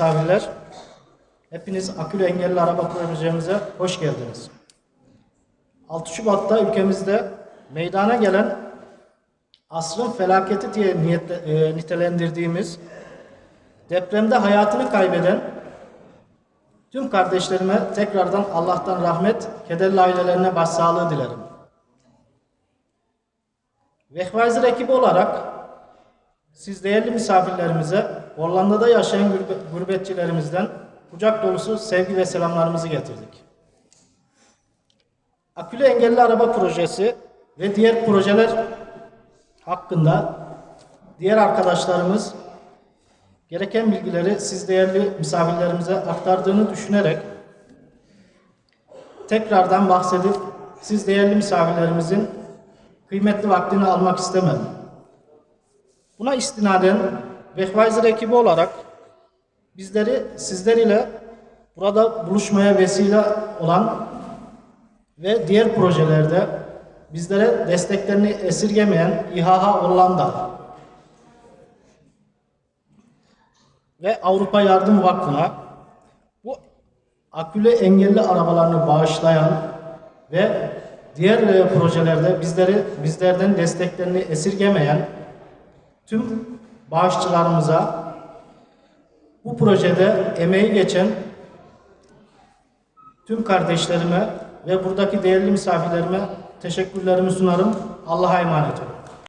misafirler, hepiniz akülü engelli araba projemize hoş geldiniz. 6 Şubat'ta ülkemizde meydana gelen asrın felaketi diye niyetle, e, nitelendirdiğimiz depremde hayatını kaybeden tüm kardeşlerime tekrardan Allah'tan rahmet, kederli ailelerine başsağlığı dilerim. Vehvazir ekibi olarak siz değerli misafirlerimize Hollanda'da yaşayan gurbe- gurbetçilerimizden kucak dolusu sevgi ve selamlarımızı getirdik. Akülü engelli araba projesi ve diğer projeler hakkında diğer arkadaşlarımız gereken bilgileri siz değerli misafirlerimize aktardığını düşünerek tekrardan bahsedip siz değerli misafirlerimizin kıymetli vaktini almak istemedim. Buna istinaden Vehvaizer ekibi olarak bizleri sizler ile burada buluşmaya vesile olan ve diğer projelerde bizlere desteklerini esirgemeyen İHH Hollanda ve Avrupa Yardım Vakfı'na bu akülü engelli arabalarını bağışlayan ve diğer e, projelerde bizleri bizlerden desteklerini esirgemeyen tüm bağışçılarımıza bu projede emeği geçen tüm kardeşlerime ve buradaki değerli misafirlerime teşekkürlerimi sunarım. Allah'a emanet olun.